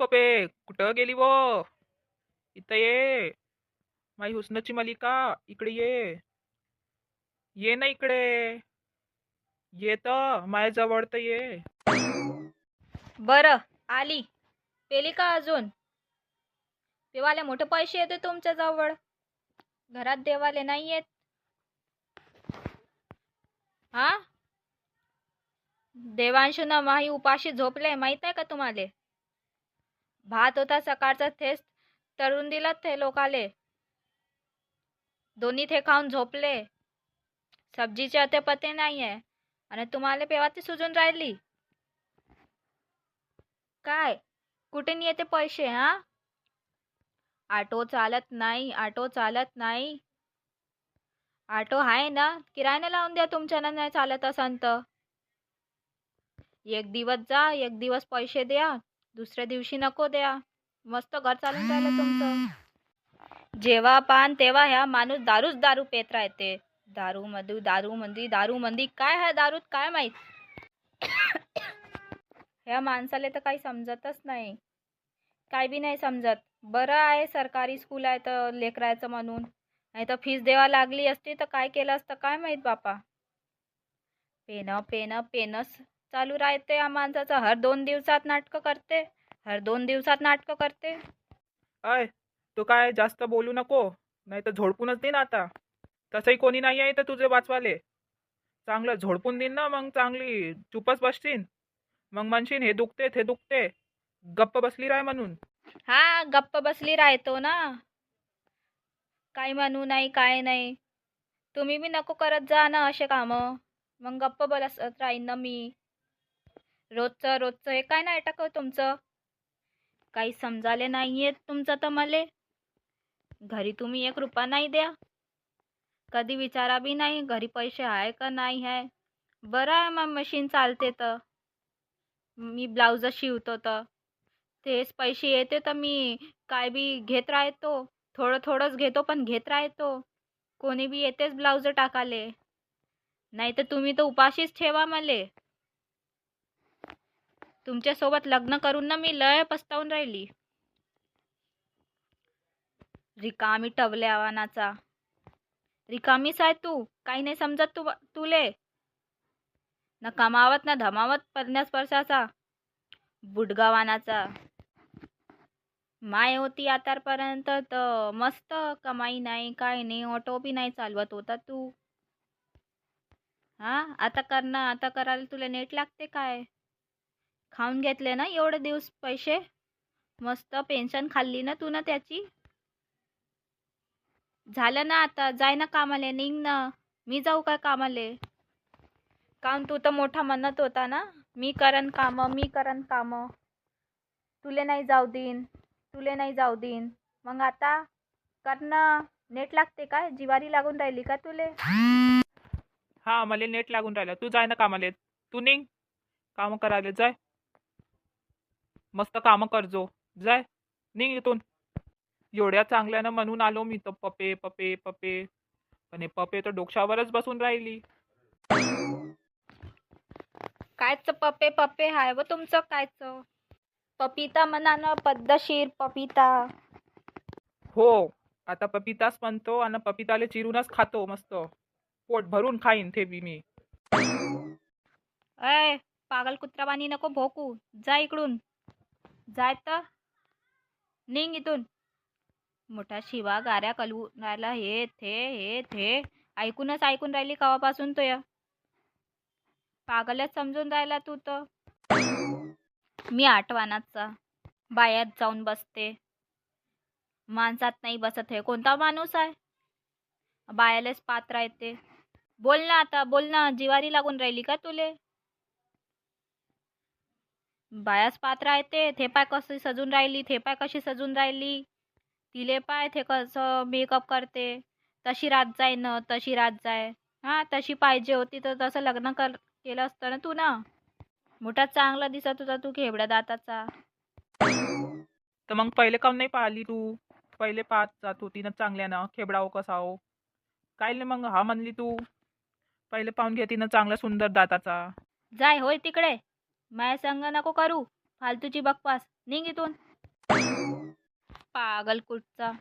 कुठं गेली वो? इथं ये. माई हुसनाची मालिका इकडे ये. ये ना इकडे. ये तर माझ्याजवळ तर ये. बरं आली. पेली का अजून? देवाले मोठे पैसे येते तुमच्या जवळ घरात देवाले नाही येत. हा? देवांशु ना माही उपाशी झोपले माहीत आहे का तुम्हाला? भात होता सकाळचा थेच तळून दिला ते लोकाले. दोन्ही थे खाऊन झोपले. सब्जीचे अते पते नाही आहे आणि तुम्हाला पेवाती सुजून राहिली. काय? कुठे येते पैसे हा? ऑटो चालत नाही ऑटो चालत नाही. ऑटो आहे ना? किरायाने लावून द्या तुमच्यानं नाही चालत असन तर. एक दिवस जा एक दिवस पैसे द्या. दुसऱ्या दिवशी नको द्या. मस्त घर चालून राहिलं तुमचं. जेव्हा पान तेव्हा ह्या माणूस दारूच दारू पेत राहते. दारू मधू दारू मंदी दारू मंदी काय आहे दारूत काय माहीत? ह्या माणसाला तर काही समजतच नाही. काय बी नाही समजत. बरं आहे सरकारी स्कूल आहे तर लेकरायचं म्हणून. नाही तर फीस द्यावा लागली असती तर काय केलं असतं काय माहीत बापा? पेनं पेनं पेनच चालू राहते या माणसाचं. हर दोन दिवसात नाटकं करते. हर दोन दिवसात नाटकं करते. अय तू काय जास्त बोलू नको. नाही तर झोडपूनच देईन आता. तसंही कोणी नाही आहे तर तुझे वाचवाले. चांगलं झोडपून देईन ना मग चांगली. चुपच बसशीन. मग म्हणशीन हे दुखते ते दुखते. गप्प बसली राय म्हणून. हा गप्प बसली राहतो ना. काय म्हणू नाही काय नाही. तुम्ही बी नको करत जा ना असे कामं. मग गप्प बसत राहीन ना मी. रोजचं रोजचं हे काय नाटक हो तुमचं? काही समजाले नाही आहेत तुमचं तर मले. घरी तुम्ही एक रुपया नाही द्या. कधी विचारा बी नाही घरी पैसे आहे का नाही आहे बरं आहे मग मशीन चालते तर. मी ब्लाउज शिवतो तर. तेच पैसे येते तर मी काय बी घेत राहतो. थोडं थोडंच घेतो पण घेत राहतो. कोणी बी येतेच ब्लाउज टाकाले नाही तर तुम्ही तर उपाशीच ठेवा मले. तुमच्यासोबत लग्न करून ना मी लय पस्तावून राहिली. रिकामी टवले आव्हानाचा. रिकामीच आहे तू काही नाही समजत तू तुले. ना कमावत ना धमावत पन्नास वर्षाचा. बुडगावानाचा माय होती आतापर्यंत तर मस्त कमाई नाही काय नाही ऑटो बी नाही चालवत होता तू. हा आता कर ना आता करायला तुला नेट लागते काय? खाऊन घेतले ना एवढे दिवस पैसे? मस्त पेन्शन खाल्ली ना तू ना त्याची? झालं ना आता जाय ना कामाले निघ ना. मी जाऊ काय कामाले? काम तू तर मोठा म्हणत होता ना? मी करन कामं मी करन कामं. तुले नाही जाऊ देईन तुले नाही जाऊ देईन. मग आता कर ना. नेट लागते काय जिवारी लागून राहिली का तुले? हा मला नेट लागून राहिलं. तू जाय ना कामाले. तू निघ. कामं करायला जाय. मस्त कामं करजो जाय. निघ इथून. एवढ्या चांगल्यानं म्हणून आलो मी तर पपे पपे पपे. पण हे पपे तर डोक्यावरच बसून राहिली. कायच पप्पे पप्पे हाय व तुमचं कायच? पपिता म्हणा ना पद्धतशीर पपिता. हो. आता पपिताच म्हणतो आणि पपिताले चिरूनच खातो मस्त. पोट भरून खाईन ते बी मी. अय पागल कुत्रावानी नको भोकू. जा इकडून. जाय तर निघ इथून. मोठा शिवा गाऱ्या कलवू राहिला हे थे हे थे. ऐकूनच ऐकून राहिली कवापासून तो या. पागलच समजून राहिला तू तर. मी आठवानाचा बायात जाऊन बसते. माणसात नाही बसत हे. कोणता माणूस आहे? बायालेच पात राहते बोल ना आता बोल ना. जिवारी लागून राहिली का तुले? बायाच पात राहते थे पाय कशी सजून राहिली? थे पाय कशी सजून राहिली? तिले पाय थे कसं मेकअप करते? तशी रात जाय न तशी रात जाय. हां तशी पाहिजे होती तर तसं लग्न कर केलं असतं ना तू ना? मोठा चांगला दिसत होता तू घेवड्या दाताचा. तर मग पहिले काऊन नाही पाहिली तू? पहिले पाहत जात होती ना चांगल्यानं खेबडाव कसाव? काय नाही मग हा म्हणली तू? पहिले पाहून घेती ना चांगला सुंदर दाताचा. जाय होय तिकडे. माया संग नको करू. फालतूची बकवास. निघ इथून. पागल कुठचा?